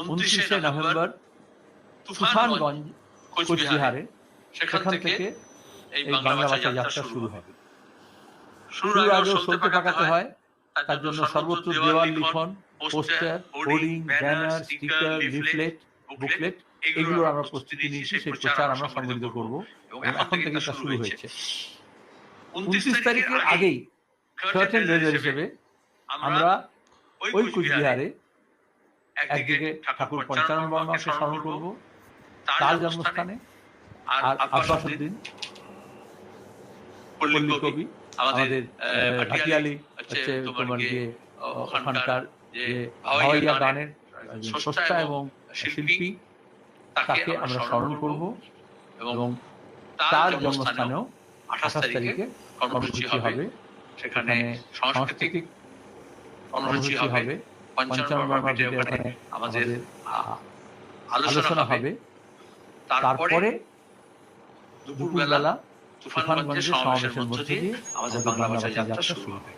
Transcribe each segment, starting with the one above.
উনত্রিশে নভেম্বর তুফানগঞ্জ কোচবিহারে। সেখান থেকে এই বাংলা ভাষা যাত্রা শুরু হবে শুরুর চলতে পাকাতে হয়। তার জন্য সর্বত্র দেওয়াল লিখন poster hoarding banner sticker leaflet booklet এগুলো আমরা প্রস্তুতি নিয়েছি সেই প্রচার আমরা সংগঠিত করব। এবং এখন থেকে তা শুরু হয়েছে। উনত্রিশ তারিখের আগেই কার্টেন রেজার হিসেবে আমরা ওই কুচবিহারে একদিকে ঠাকুর পঞ্চানন বর্মাকে স্মরণ করব তার জন্মস্থানে আর আব্বাস উদ্দিন পল্লী কবি আমাদের ভাটিয়ালি হচ্ছে তোমার গিয়ে ওখানকার যে হাওয়াইয়া গানের স্রষ্টা এবং শিল্পী তাকে আমরা স্মরণ করব এবং তার জন্মস্থানেও আঠাশ তারিখে কর্মসূচি হবে। সেখানে সাংস্কৃতিক কর্মসূচি হবে। ওখানে আমাদের আলোচনা হবে। তারপরে দুপুরবেলা তুফানগঞ্জে সমাবেশের মধ্যে দিয়ে আমাদের বাংলা ভাষা যাত্রা শুরু হবে।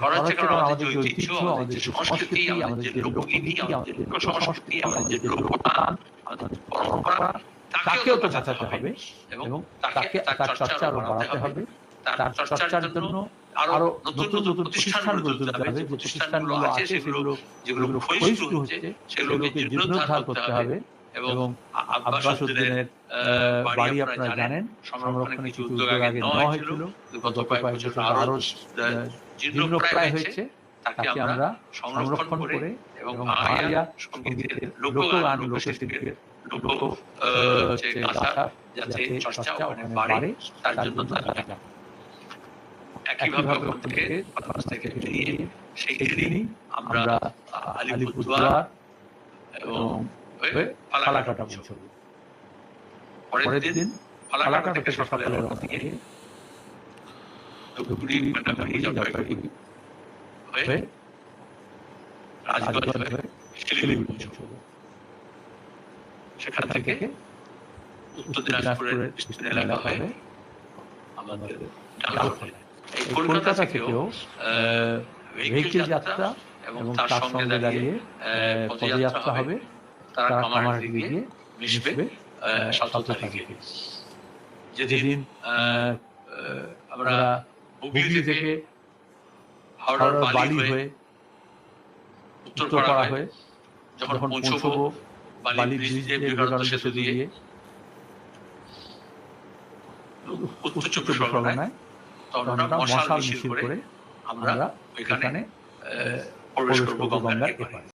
করা হচ্ছে কারণ আমাদের যে ঐতিহ্য আমাদের যে সংস্কৃতি আমাদের যে লোকগীতি আমাদের যে লোকসংস্কৃতি আমাদের যে লোকগান আমাদের পরম্পরা তাকেও তো বাঁচাতে হবে এবং তাকে তার চর্চা আরও বাড়াতে হবে। তার চর্চার জন্য আরও নতুন নতুন প্রতিষ্ঠান গড়ে তুলতে হবে প্রতিষ্ঠানগুলো আছে সেগুলো যেগুলো ক্ষয়িষ্ণু হচ্ছে সেগুলোকে জীর্ণোদ্ধার করতে হবে এবং আব্বাস উদ্দিনের বাড়ি আপনারা জানেন সংরক্ষণে কিছু উদ্যোগ আগে নেওয়া হয়েছিল গত কয়েক বছর আরও হয়েছে তাকে আমরা সংরক্ষণ করে এবং বাংলা সঙ্গীতের লোকগান লোকশিল্পের লোক আহ, হচ্ছে যাতে চর্চা বাড়ে তার জন্য তারা একইভাবে ওখান থেকে পাঁচ থেকে বেরিয়ে সেই দিনই আমরা আলিপুরদুয়ার এবং হয়ে ফালাকাটা পৌঁছবো। পরের দিন ফালাকাটা থেকে সকালে রওনা দিয়ে ধূপগুড়ি মেটামারি জলপাইগুড়ি হয়ে রাজগঞ্জ হয়ে শিলিগুড়ি পৌঁছবো। সেখান থেকে উত্তর দিনাজপুরের বিস্তীর্ণ এলাকা হয়ে আমাদের ডালখোলা। এই কলকাতা থেকেও ভেহিকেল যাত্রা এবং তার সঙ্গে দাঁড়িয়ে পদযাত্রা হবে তারা কামারহাটি দিয়ে মিশবে সতেরো তারিখে। যেদিন আমরা হুগলি থেকে হাওড়ার বালি হয়ে উত্তরপাড়া হয়ে যখন পৌঁছবো বালি ব্রিজ বিবেকানন্দ সেতু দিয়ে উত্তর চব্বিশ পরগনায় আমরা মশাল মিছিল করে আমরা এখানে আহ, প্রবেশ করব গঙ্গার এপারে।